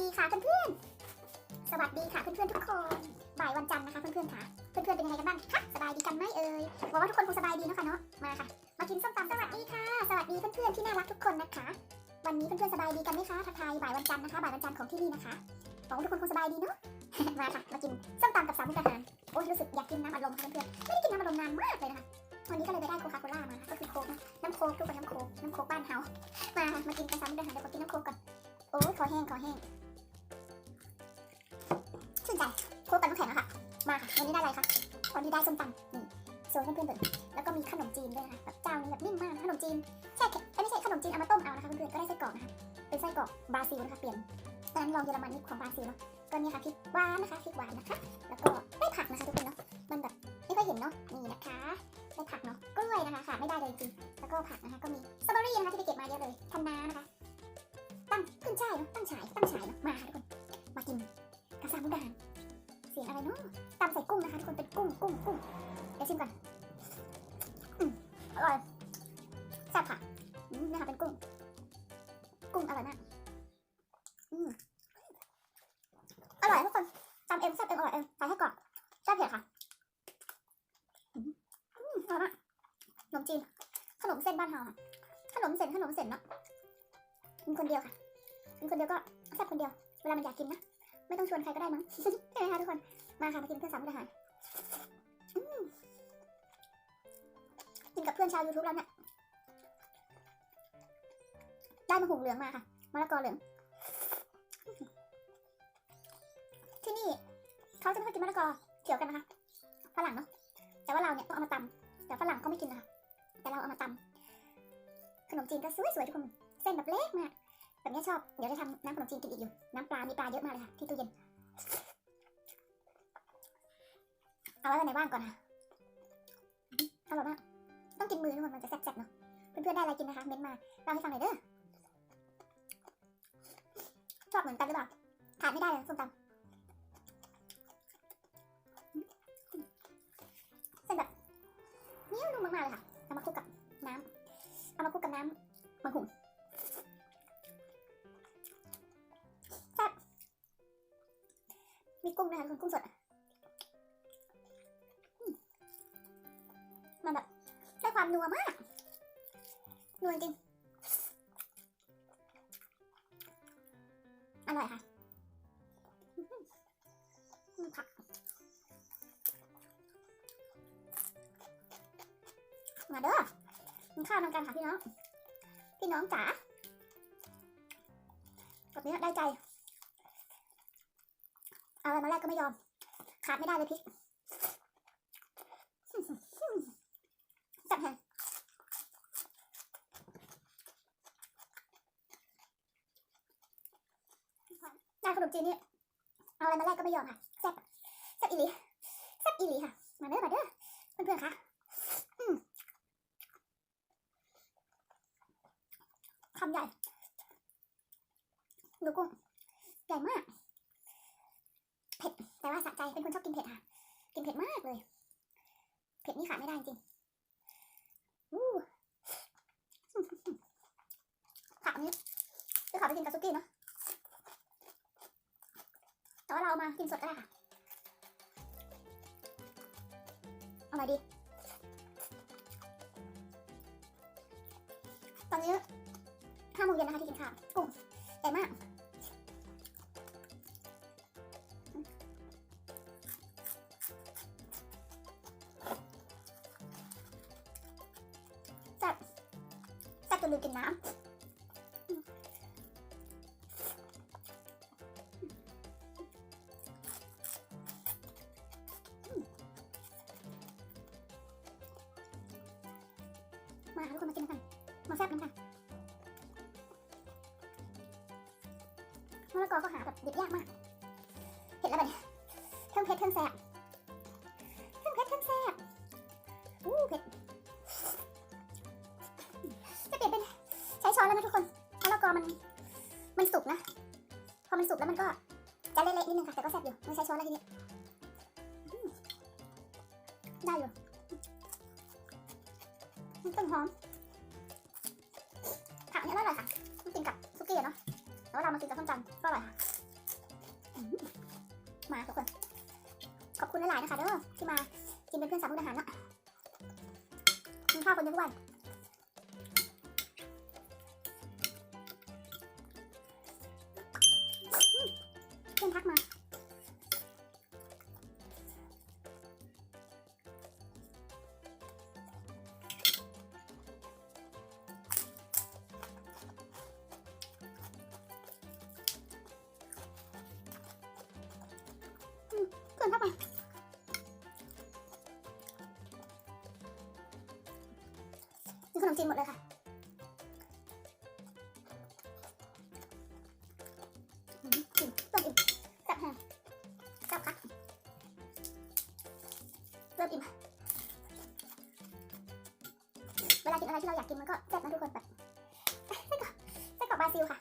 ดีค่ะเพื่อนๆ สวัสดีค่ะเพื่อนๆทุกคน บ่ายวันจันทร์นะคะเพื่อนๆค่ะ เพื่อนๆเป็นยังไงกันบ้างคะสบายดีกันไหมเอ่ยหวังว่าทุกคนคงสบายดีเนอะคะเนาะ มาค่ะ มากินส้มตำสวัสดีค่ะ สวัสดีเพื่อนๆที่น่ารักทุกคนนะคะ วันนี้เพื่อนๆสบายดีกันไหมคะทักทายบ่ายวันจันทร์นะคะบ่ายวันจันทร์ของที่นี่นะคะหวังว่าทุกคนคงสบายดีเนาะ มาค่ะ มากินส้มตำกับสามมุกอาหารโอ้ยรู้สึกอยากกินน้ำอัดลมค่ะเพื่อนๆ ไม่ได้กินน้ำอัดลมนานมากเลยนะคะวันนี้ก็เลยไปได้โคคาโคล่ามา ก็คือโค้กนะน้ำโค้กทุกคนน้ำโค้กน้ำโค้กบ้านเฮามาค่ะมากินกันสามมุกอาหารเดี๋ยวขอกินน้ำโค้กก่อน โอ้ยคอแห้งคอแห้ง นใจโค้กกับน้ำแข็งอะค่ะ มาค่ะ วันนี้ได้อะไรคะวันนี้ได้ส้มตำนี่โซนเพื่อนๆเลยแล้วก็มีขนมจีนด้วยนะคะแบบเจ้านี้แบบนิ่มมากขนมจีนใช่แค่เอ้ยไม่ใช่ขนมจีนเอามาต้มเอานะคะเพื่อนๆก็ได้ไส้กรอกนะคะเป็นไส้กรอกบราซิลนะคะเปลี่ยนตอนนั้นลองเยอรมันนี่ของบราซิลเนาะก็เนี่ยค่ะพริกหวานนะคะพริกหวานนะคะ แล้วก็ได้ผักนะคะทุกคนเนาะมันแบบไม่ค่อยเห็นเนาะนี่นะคะได้ผักเนาะกล้วยนะคะขาดไม่ได้เลยจริงแล้วก็ผักนะคะก็มีสตรอเบอรี่นะคะที่ไปเก็บมาเยอะเลยคะน้านะคะ ตั้งขึ้นช่ายเนาะตั้งฉายตั้งฉายเนาะมาค่ะทุกคนมากินกระซามุกดาหารเสียง อะไรเนาะตำใส่กุ้งนะคะทุกคนเป็นกุ้งกุ้งกุ้งเดี๋ยวชิมก่อนอร่อยแซ่บค่ะนะคะเป็นกุ้ง กุ้งอร่อยมากอร่อยทุกคนตำเอ็มแซ่บเอ็มอร่อยเอ็มใส่ให้กรอบแซ่บเผ็ดค่ะอืมอืมอร่อยมากขนมจีน ขนมเส้นบ้านเฮาค่ะ ขนมเส้นขนมเส้นเนาะกินคนเดียวค่ะกินคนเดียวก็แซ่บคนเดียว เวลามันอยากกินนะ ไม่ต้องชวนใครก็ได้มั้งใช่ไหมคะทุกคน มาค่ะมากินเพื่อนสามอาหารกินกับเพื่อนชาวยูทูบแล้วเนี่ยได้มะหุงเหลืองมาค่ะมะละกอเหลืองที่นี่เขาจะไม่ค่อยกินมะละกอเขียวกันนะคะฝรั่งเนาะแต่ว่าเราเนี่ยต้องเอามาตำแต่ฝรั่งเขาไม่กินนะคะแต่เราเอามาตำขนมจีนก็สวยๆทุกคนเส้นแบบเล็กมาก แบบนี้ชอบ เดี๋ยวจะทำน้ำขนมจีนกินอีกอยู่ น้ำปลา มีปลาเยอะมากเลยค่ะ ที่ตู้เย็น เอาไว้ไว้ในบ้านก่อนค่ะอืมอร่อยมาก ต้องกินมือทุกคนมันจะแซ่บๆเนาะ เพื่อนๆได้อะไรกินนะคะ เม้นต์มาเล่าให้ฟังหน่อยเด้อ ชอบเหมือนกันหรือเปล่าขาดไม่ได้เลยส้มตำเส้นแบบเนี้ยนุ่มมากๆเลยค่ะเอามาคลุกกับน้ำเอามาคลุกกับน้ำมังคุด มีกุ้งด้วยค่ะทุกคนกุ้งสดอะมันแบบได้ความนัวมาก นัวจริง อร่อยค่ะมผักมาเด้อกินข้าวนำกันค่ะพี่น้อง พี่น้องจ๋าแบบนี้ได้ใจ อะไรมาแรกก็ไม่ยอม ขาดไม่ได้เลยพริกจับแฮงได้ขนมจีนนี่เอาอะไรมาแรกก็ไม่ยอมค่ะแซ่บแซ่บอีหลีแซ่บอีหลีค่ะ มาเด้อมาเด้อเพื่อนๆค่ะคำใหญ่ดูกุ้งใหญ่มาก แต่ว่าสะใจเป็นคนชอบกินเผ็ดค่ะ กินเผ็ดมากเลย เผ็ดนี่ขาดไม่ได้จริงอู้ผักนี้คือขาไปกินกับซุกี้เนาะแต่ว่าเราเอามากินสดก็ได้ค่ะ เอามาดี ตอนนี้ห้าโมงเย็นนะคะที่กินข้าวกุ้งใหญ่มาก แซ่บจนลืมกินน้ำมาทุกคนมากินกันมาแซ่บกันค่ะมะละกอก็หาแบบดิบยากมาก เห็นแล้วแบบนี้เครื่องเพชรเครื่องแซ่บ พอมัน มันสุกนะ พอมันสุกแล้วมันก็จะเละๆนิดนึงค่ะ แต่ก็แซ่บอยู่ไม่ใช้ช้อนแล้วทีนี้ได้อยู่มันต้นหอมผักอันนี้อร่อยค่ะต้องกินกับซุกี้อะเนาะแล้วเรามากินกับส้มตำก็อร่อยค่ะมาทุกคน ขอบคุณหลายๆนะคะเด้อที่มากินเป็นเพื่อนสาวมุกดาหารเนาะกินข้าวคนเดียวทุกวัน ทักมา อะไรที่เราอยากกินมันก็แซ่บนะทุกคนแบบไส้กรอกไส้กรอกบราซิลค่ะ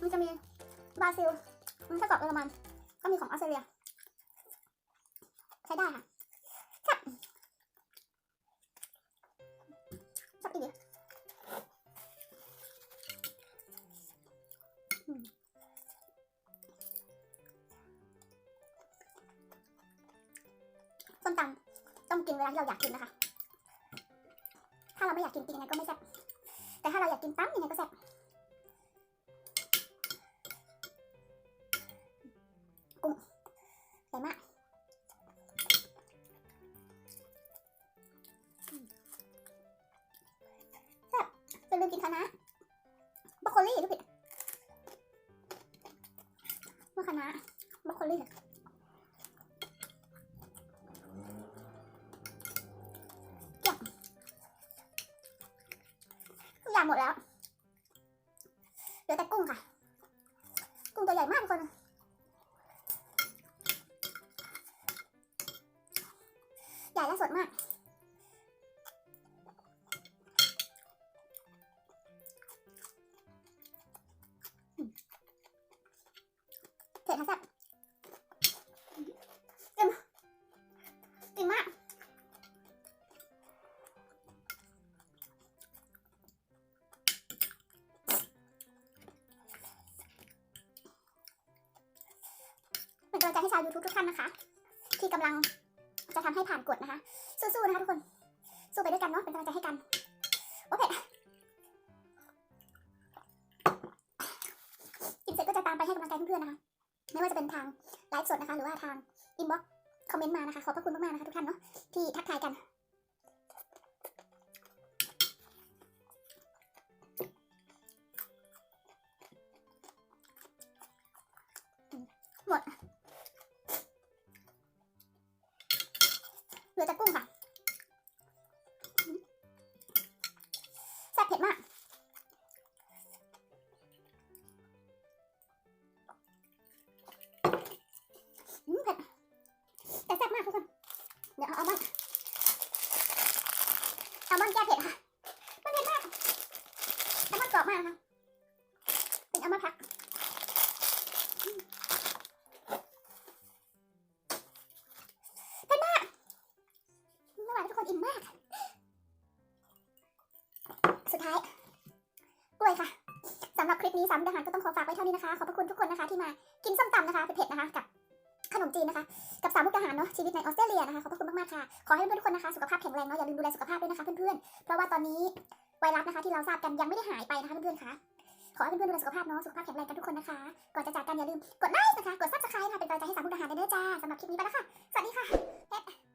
มันจะมีบราซิลมันไส้กรอกเยอรมัน ก็มีของออสเตรเลีย ใช้ได้ค่ะแซ่บแซ่บอีกดิอืมส้มตำต้องกินเวลาที่เราอยากกินนะคะ ถ้าเราไม่อยากกินจริงยังไงก็ไม่แซ่บแต่ถ้าเราอยากกินตั้มยังไงก็แซ่บกุ้งใหญ่มากจะลืมกินคะน้าบรอกโคลี่ทุกผิดมะคะน้าบรอกโคลี่ อย่างหมดแล้วเหลือแต่กุ้งค่ะ กุ้งตัวใหญ่มากทุกคน ให้ชาว YouTube ทุกท่านนะคะ ที่กำลังจะทำให้ผ่านกฎนะคะ สู้ๆนะคะทุกคน สู้ไปด้วยกันเนาะเป็นกำลังใจให้กันโอเผ็ดกินเสร็จก็จะตามไปให้กำลังใจเพื่อนๆนะคะ ไม่ว่าจะเป็นทางไลฟ์สดนะคะ หรือว่าทางอินบ็อกคอมเมนต์มานะคะ ขอบพระคุณมากๆนะคะทุกท่านเนาะที่ทักทายกัน เหลือ อิ่มมาก สุดท้ายกล้วยค่ะสำหรับคลิปนี้สามทหารก็ต้องขอฝากไว้เท่านี้นะคะ ขอบพระคุณทุกคนนะคะที่มากินส้มตำนะคะเผ็ดๆนะคะกับขนมจีนนะคะ กับสาวมุกดาหารเนาะชีวิตในออสเตรเลียนะคะขอบพระคุณมากๆค่ะ ขอให้เพื่อนๆทุกคนนะคะสุขภาพแข็งแรงเนาะอย่าลืมดูแลสุขภาพด้วยนะคะเพื่อนๆ เพราะว่าตอนนี้ไวรัสนะคะที่เราทราบกันยังไม่ได้หายไปนะคะเพื่อนๆค่ะขอให้เพื่อนๆดูแลสุขภาพเนาะสุขภาพแข็งแรงกันทุกคนนะคะ ก่อนจะจากกันอย่าลืมกดไลค์นะคะ กดซับสไครต์นะคะเป็นกำลังใจให้สาวมุกดาหารด้วยเด้อจ้าสำหรับคลิปนี้ไปแล้วค่ะ สวัสดีค่ะ